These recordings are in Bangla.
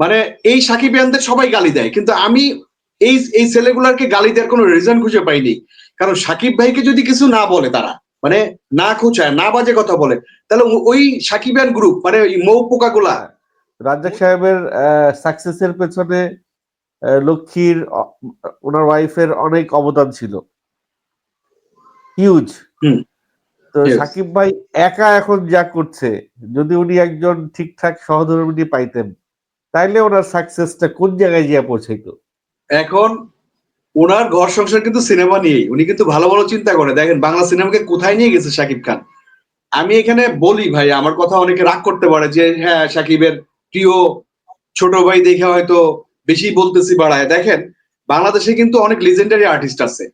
মানে এই সাকিবিয়ানদের সবাই গালি দেয়। কিন্তু আমি এই এই ছেলেগুলাকে গালি দেওয়ার কোনো রিজন খুঁজে পাইনি। কারণ সাকিব ভাইকে যদি কিছু না বলে তারা মানে না খোঁচায় না বাজে কথা বলে তাহলে ওই সাকিবিয়ান গ্রুপ মানে ওই মৌ পোকাগুলা। রাজ্জাক সাহেবের সাকসেসের পেছনে লক্ষ্মীর ওনার ওয়াইফের অনেক অবদান ছিল। হিউজ তো সাকিব ভাই একা এখন যা করছে যদি উনি একজন ঠিকঠাক সহধর্মিনী পাইতেন তাইলে ওনার সাকসেসটা কোন জায়গায় গিয়ে পৌঁছাইতো? এখন ওনার ঘর সংসার কিন্তু সিনেমা নিয়েই। উনি কিন্তু ভালো ভালো চিন্তা করে। দেখেন, বাংলা সিনেমাকে কোথায় নিয়ে গেছে সাকিব খান? আমি এখানে বলি ভাই, আমার কথা অনেকে রাগ করতে পারে যে হ্যাঁ সাকিবের প্রিয় ছোট ভাই দেখে হয়তো বেশি বলতেছি বাড়ায়। দেখেন, বাংলাদেশে কিন্তু অনেক লিজেন্ডারি আর্টিস্ট আছে।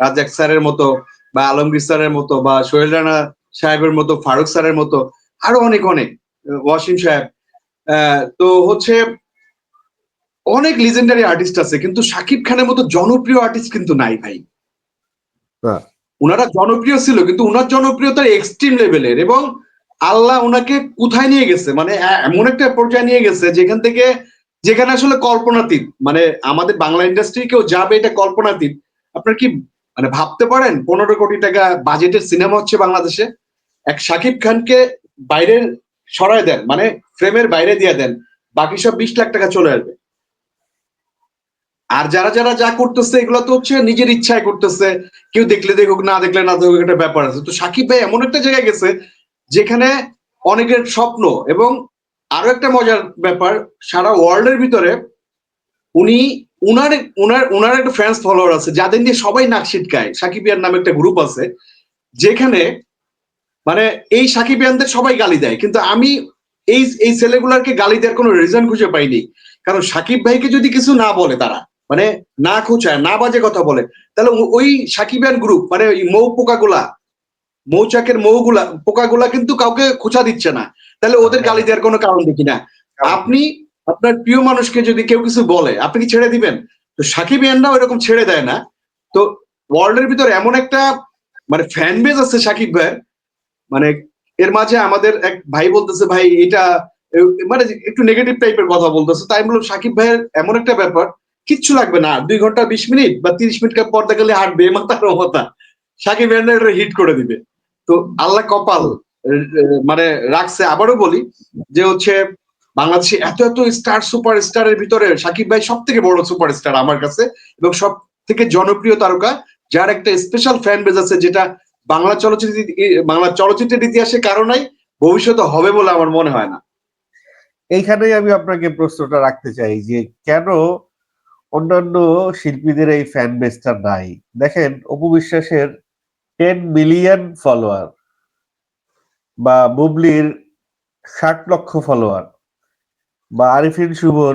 রাজাক স্যারের মতো বা আলমগীর স্যারের মতো বা সোহেল রানা সাহেবের মতো, ফারুক স্যারের মতো, আরও অনেক অনেক। ওয়াসিম সাহেব তো হচ্ছে অনেক লিজেন্ডারি আর্টিস্ট আছে কিন্তু সাকিব খানের মতো জনপ্রিয় আর্টিস্ট কিন্তু নাই ভাই। ওনারা জনপ্রিয় ছিল কিন্তু ওনার জনপ্রিয়তা এক্সট্রিম লেভেলের এবং আল্লাহ ওনাকে কোথায় নিয়ে গেছে? মানে এমন একটা পর্যায়ে নিয়ে গেছে যেখান থেকে যেখানে আসলে কল্পনাতীত। মানে আমাদের বাংলা ইন্ডাস্ট্রি কেউ যাবে এটা কল্পনাতীত। আপনার কি মানে ভাবতে পারেন পনেরো কোটি টাকা বাজেটের সিনেমা হচ্ছে বাংলাদেশে? এক সাকিব খানকে বাইরে সরায় দেন মানে ফ্রেমের বাইরে দিয়ে দেন, বাকি সব বিশ লাখ টাকা চলে আসবে। আর যারা যারা যা করতেছে, এগুলো তো হচ্ছে নিজের ইচ্ছায় করতেছে। কেউ দেখলে দেখুক, না দেখলে না দেখুক, একটা ব্যাপার আছে। তো সাকিব ভাই এমন একটা জায়গায় গেছে, যেখানে অনেকের স্বপ্ন এবং আরও একটা মজার ব্যাপার, সারা ওয়ার্ল্ডের ভিতরে উনি, উনার উনার উনার একটা ফ্যান্স ফলোয়ার আছে, যাদের নিয়ে সবাই নাক ছিটকায়। সাকিবিয়ান নামে একটা গ্রুপ আছে, যেখানে মানে এই সাকিবিয়ানদের সবাই গালি দেয়। কিন্তু আমি এই এই ছেলেগুলাকে গালি দেওয়ার কোনো রিজন খুঁজে পাইনি। কারণ সাকিব ভাইকে যদি কিছু না বলে তারা মানে না খোঁচায়, না বাজে কথা বলে, তাহলে ওই সাকিবিয়ান গ্রুপ মানে ওই মৌ পোকাগুলা, মৌচাকের মৌগুলা, পোকাগুলা কিন্তু কাউকে খোঁচা দিচ্ছে না। তাহলে ওদের গালি দেওয়ার কোনো কারণ দেখি না। আপনি আপনার প্রিয় মানুষকে যদি কেউ কিছু বলে, আপনি কি ছেড়ে দিবেন? তো সাকিব ইয়ানরাও এরকম ছেড়ে দেয় না। তো ওয়ার্ল্ডের ভিতরে এমন একটা মানে ফ্যান বেজ আছে সাকিব ভাইয়ের মানে এর মাঝে আমাদের এক ভাই বলতেছে, ভাই, এটা মানে একটু নেগেটিভ টাইপের কথা বলতেছে। তাই বললাম, সাকিব ভাইয়ের এমন একটা ব্যাপার, কিচ্ছু লাগবে না। দুই ঘণ্টা বিশ মিনিট বা তিরিশ মিনিট পর দেখালে হাঁটবে মাথার মতা সাকিব ভাইয়ের হিট করে দিবে। তো আল্লাহ কপাল মানে রাখছে। আবারও বলি যে হচ্ছে বাংলাদেশে এত এত স্টার সুপার স্টারের ভিতরে সাকিব ভাই সব থেকে বড় সুপার স্টার আমার কাছে এবং সব থেকে জনপ্রিয় তারকা, যার একটা স্পেশাল ফ্যান বেজ আছে যেটা বাংলা চলচ্চিত্র বাংলা চলচ্চিত্রের ইতিহাসে কারও নাই, ভবিষ্যতে হবে বলে আমার মনে হয় না। এইখানেই আমি আপনাকে প্রশ্নটা রাখতে চাই যে কেন অন্যান্য শিল্পীদের এই ফ্যান বেসটা নাই? দেখেন, অপু বিশ্বাসের টেন মিলিয়ন ফলোয়ার বা বুবলির ষাট লক্ষ ফলোয়ার বা আরিফিন শুভর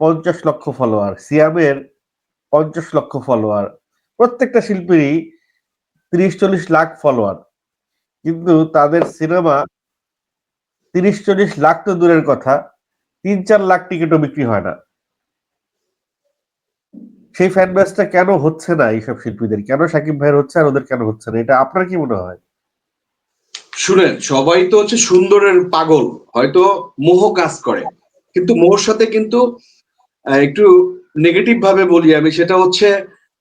পঞ্চাশ লক্ষ ফলোয়ার সিয়ামের পঞ্চাশ লক্ষ ফলোয়ার প্রত্যেকটা শিল্পীরই তিরিশ চল্লিশ লাখ ফলোয়ার কিন্তু তাদের সিনেমা তিরিশ চল্লিশ লাখ তো দূরের কথা তিন চার লাখ টিকিটও বিক্রি হয় না। সেই ফ্যান বেসটা কেন হচ্ছে না এইসব শিল্পীদের? কেন সাকিব ভাইয়ের হচ্ছে আর ওদের কেন হচ্ছে না? এটা আপনার কি মনে হয়? শুনেন, সবাই তো হচ্ছে সুন্দরের পাগল, হয়তো মোহ কাজ করে। কিন্তু মোহর সাথে কিন্তু একটু নেগেটিভ ভাবে বলি আমি, সেটা হচ্ছে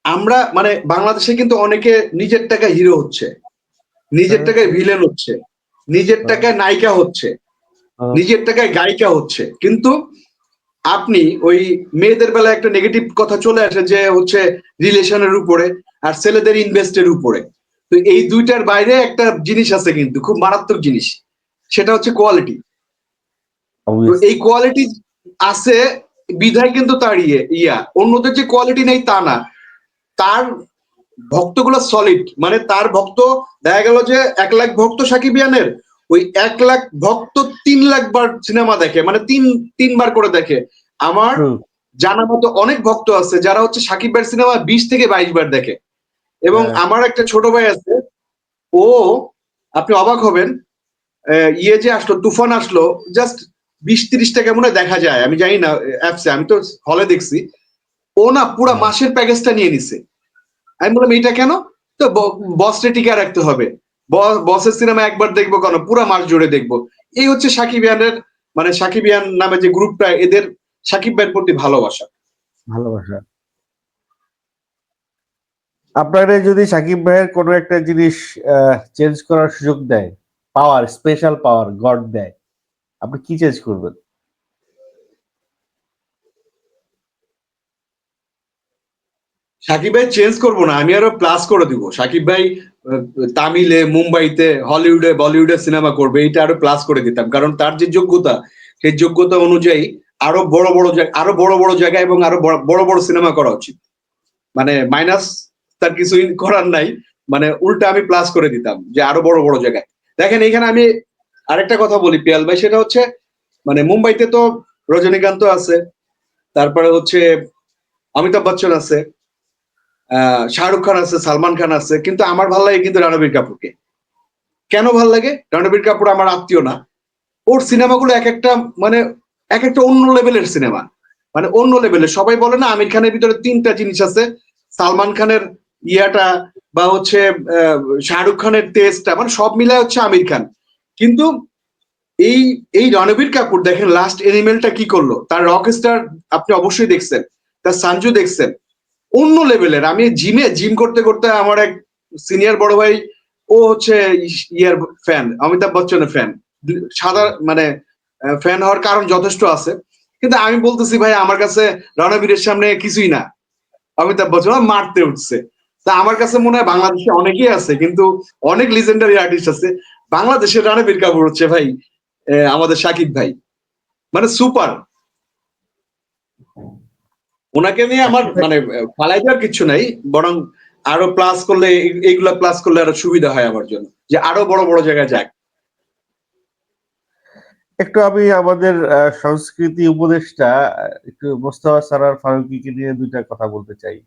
আমরা মানে বাংলাদেশে কিন্তু অনেকে নিজের টাকায় হিরো হচ্ছে। নিজের টাকায় ভিলেন হচ্ছে। নিজের টাকায় নায়িকা হচ্ছে। নিজের টাকায় গায়িকা হচ্ছে। কিন্তু আপনি ওই মেয়েদের বেলায় একটা নেগেটিভ কথা চলে আসে যে হচ্ছে রিলেশনের উপরে আর ছেলেদের ইনভেস্টের উপরে। তো এই দুইটার বাইরে একটা জিনিস আছে কিন্তু খুব মারাত্মক জিনিস। সেটা হচ্ছে কোয়ালিটি তো এই কোয়ালিটি আছে বিধায় কিন্তু তার ইয়ে ইয়া। অন্যদের যে কোয়ালিটি নেই তা না। তার ভক্তগুলো সলিড মানে তার ভক্ত দেখা গেল যে এক লাখ ভক্ত সাকিব ইয়ানের ওই এক লাখ ভক্ত তিন লাখ বার সিনেমা দেখে মানে তিন তিনবার করে দেখে। আমার জানা মতো অনেক ভক্ত আছে যারা হচ্ছে সাকিব ভাইয়ের সিনেমা বিশ থেকে বাইশ বার দেখে। এবং হ্যাঁ। আমার একটা ছোট ভাই আছে ও আপনি অবাক হবেন আহ, ইয়ে যে আসলো তুফান আসলো জাস্ট বিশ তিরিশ টাকা মনে হয় দেখা যায় আমি জানি না অ্যাপসে আমি তো হলে দেখছি। ও না পুরো। মাসের প্যাকেজটা নিয়ে নিছে। আমি বললাম এটা কেন? তো বসটা টিকা রাখতে হবে। বসের সিনেমা একবার দেখব কেন? পুরো মাস জুড়ে দেখব। এই হচ্ছে সাকিবিয়ানের মানে সাকিবিয়ান নামে যে গ্রুপটা, এদের সাকিব ভাইয়ের প্রতি ভালোবাসা। ভালোবাসা। আপনারা যদি সাকিব ভাইয়ের কোনো একটা জিনিস চেঞ্জ করার সুযোগ দেয় পাওয়ার স্পেশাল পাওয়ার গড দেয়, আপনি কি চেঞ্জ করবেন? সাকিব ভাই চেঞ্জ করব না, আমি আরও প্লাস করে দিব। সাকিব ভাই তামিলে, মুম্বাইতে, হলিউডে বলিউডে সিনেমা করবে এটা আরও প্লাস করে দিতাম। কারণ তার যে যোগ্যতা, সেই যোগ্যতা অনুযায়ী আরও বড় বড় জায়গা, আরও বড় বড় জায়গায় এবং আরও বড়- বড় সিনেমা করা উচিত। মানে মাইনাস তার কিছুই করার নাই মানে উল্টা আমি প্লাস করে দিতাম, যে আরও বড় বড় জায়গায়। দেখেন এখানে আমি আরেকটা কথা বলি, পিয়াল ভাই, সেটা হচ্ছে মানে মুম্বাইতে তো রজনীকান্ত আছে, তারপরে হচ্ছে অমিতাভ বচ্চন আছে শাহরুখ খান আছে, সালমান খান আছে, কিন্তু আমার ভালো লাগে কিন্তু রণবীর কাপুরকে। কেন ভালো লাগে? রণবীর কাপুর আমার আত্মীয় না। ওর সিনেমাগুলো এক একটা মানে এক একটা অন্য লেভেলের সিনেমা। মানে অন্য লেভেলের সবাই বলে না, আমির খানের ভিতরে তিনটা জিনিস আছে। সালমান খানের ইয়াটা বা হচ্ছে শাহরুখ খানের টেস্টটা মানে সব মিলায় হচ্ছে আমির খান। কিন্তু এই এই রণবীর কাপুর, দেখেন লাস্ট এনিমেলটা কি করল? তার রক স্টার আপনি অবশ্যই দেখছেন, তার সানজু দেখছেন। অন্য লেভেলের আমি জিমে জিম করতে করতে আমার এক সিনিয়র বড় ভাই, ও হচ্ছে ইয়ার ফ্যান অমিতাভ বচ্চনের ফ্যান সাদা মানে ফ্যান হওয়ার কারণ যথেষ্ট আছে। কিন্তু আমি বলতেছি, ভাই, আমার কাছে রণবীরের সামনে কিছুই না। অমিতাভ বচ্চন মারতে উঠছে। তা আমার কাছে মনে হয় বাংলাদেশে অনেকেই আছে, কিন্তু অনেক লিজেন্ডারি আর্টিস্ট আছে। বাংলাদেশের রণবীর কাপুর হচ্ছে, ভাই আমাদের সাকিব ভাই। মানে সুপার ওনাকে নিয়ে আমার মানে ফালাই দেওয়ার কিছু নাই বরং আরও প্লাস করলে এইগুলা প্লাস করলে আরও সুবিধা হয় আমার জন্য যে আরও বড় বড় জায়গায় যাক। একটু আমি আমাদের সংস্কৃতি উপদেষ্টা একটু মোস্তফা সারার ফারুকিকে নিয়ে দুইটা কথা বলতে চাই।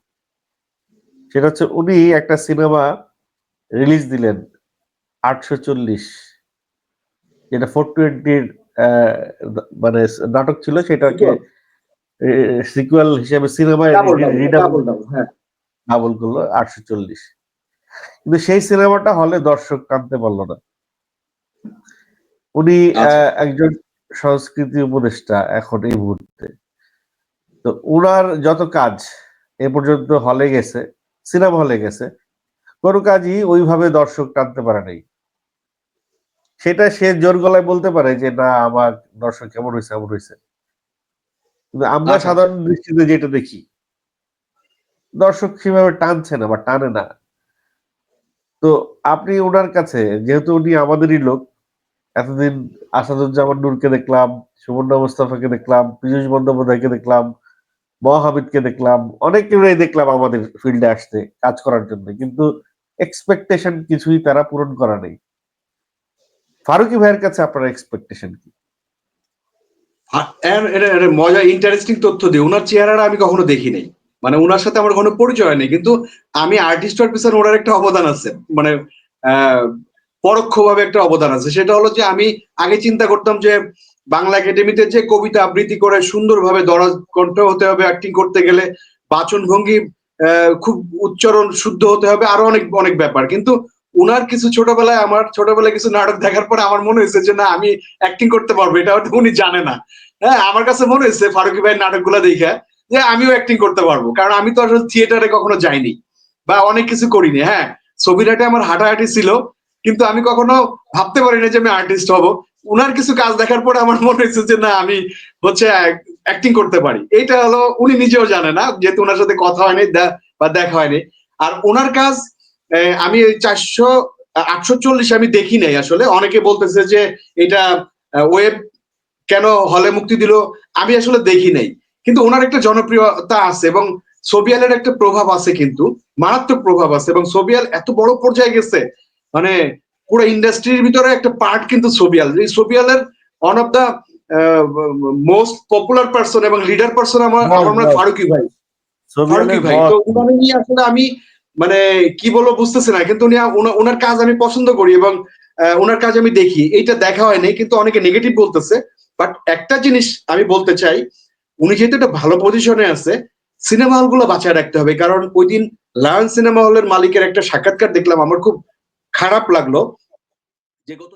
সেটা হচ্ছে উনি একটা সিনেমা রিলিজ দিলেন আটশো চল্লিশ যেটা ফোর টোয়েন্টির মানে নাটক ছিল সেটাকে সিকুয়াল হিসেবে সিনেমায় হ্যাঁ। ডাবল করল আটশো চল্লিশ। কিন্তু সেই সিনেমাটা হলে দর্শক টানতে পারল না। উনি আচ্ছা। একজন সংস্কৃতি উপদেষ্টা এখন এই মুহূর্তে। তো উনার যত কাজ এ পর্যন্ত হলে গেছে সিনেমা হলে গেছে কোনো কাজই ওইভাবে দর্শক টানতে পারে নাই। সেটা সে জোর গলায় বলতে পারে যে না আমার দর্শক কেমন হয়েছে এমন হয়েছে। আমরা আচ্ছা। সাধারণ দৃষ্টিতে যেটা দেখি দর্শক সেভাবে টানছে না বা টানে না। তো আপনি ওনার কাছে যেহেতু উনি আমাদেরই লোক এতদিন আসাদুজ্জামান নূরকে দেখলাম সুবর্ণ মোস্তাফাকে দেখলাম পীযুষ বন্দ্যোপাধ্যায়কে দেখলাম মহাবিদকে দেখলাম অনেকেরই দেখলাম আমাদের ফিল্ডে আসতে কাজ করার জন্য। কিন্তু এক্সপেকটেশন কিছুই তারা পূরণ করা নেই। ফারুকি ভাইয়ের কাছে আপনার এক্সপেকটেশন কি? মজা ইন্টারেস্টিং তথ্য দিই ওনার চেহারাটা আমি কখনো দেখি নাই। মানে ওনার সাথে আমার কোনো পরিচয় নেই কিন্তু আমি আর্টিস্ট পিছনে ওনার একটা অবদান আছে। মানে পরোক্ষভাবে একটা অবদান আছে। সেটা হলো যে আমি আগে চিন্তা করতাম যে বাংলা একাডেমিতে যে কবিতা আবৃত্তি করে সুন্দরভাবে দরাজ কণ্ঠ হতে হবে অ্যাক্টিং করতে গেলে বাচন ভঙ্গি খুব উচ্চারণ শুদ্ধ হতে হবে, আরও অনেক অনেক ব্যাপার। কিন্তু উনার কিছু ছোটবেলায়, আমার ছোটবেলায় কিছু নাটক দেখার পরে আমার মনে হয়েছে যে, না, আমি অ্যাক্টিং করতে পারব। এটা হয়তো উনি জানে না। হ্যাঁ আমার কাছে মনে হয়েছে ফারুকি ভাইয়ের নাটকগুলো দেখে যে, আমিও অ্যাক্টিং করতে পারব। কারণ আমি তো আসলে থিয়েটারে কখনো যাইনি বা অনেক কিছু করিনি। হ্যাঁ ছবিটাতে আমার হাঁটাহাঁটি ছিল, কিন্তু আমি কখনো ভাবতে পারিনি যে, আমি আর্টিস্ট হব। উনার কিছু কাজ দেখার পরে আমার মনে হয়েছে যে, না, আমি হচ্ছে অ্যাক্টিং করতে পারি। এইটা হলো, উনি নিজেও জানে না, যেহেতু ওনার সাথে কথা হয়নি বা দেখা হয়নি। আর ওনার কাজ আমি ওই চারশো আটশো চল্লিশ আমি দেখি নাই আসলে। অনেকে বলতেছে যে এটা ওয়েব কেন হলে মুক্তি দিল? আমি আসলে দেখি নাই। কিন্তু ওনার একটা জনপ্রিয়তা আছে এবং সোবিয়ালের একটা প্রভাব আছে কিন্তু মারাত্মক প্রভাব আছে এবং সোবিয়াল এত বড় পর্যায়ে গেছে। মানে পুরো ইন্ডাস্ট্রির ভিতরে একটা পার্ট কিন্তু সোবিয়াল এই সোবিয়ালের one of the most popular person এবং লিডার পার্সন আমার। ফারুকি ভাই। ফারুকি ভাই। তো নিয়ে আসলে আমি মানে কি বলব বুঝতেছি না, কিন্তু উনি ওনার কাজ আমি পছন্দ করি এবং ওনার কাজ আমি দেখি। এইটা দেখা হয়নি, কিন্তু অনেকে নেগেটিভ বলতেছে। বাট একটা জিনিস আমি বলতে চাই, উনি যেহেতু একটা ভালো পজিশনে আছে সিনেমা হলগুলো বাঁচায় রাখতে হবে। কারণ ওই দিন লায়ন সিনেমা হলের মালিকের একটা সাক্ষাৎকার দেখলাম, আমার খুব খারাপ লাগল। যে গত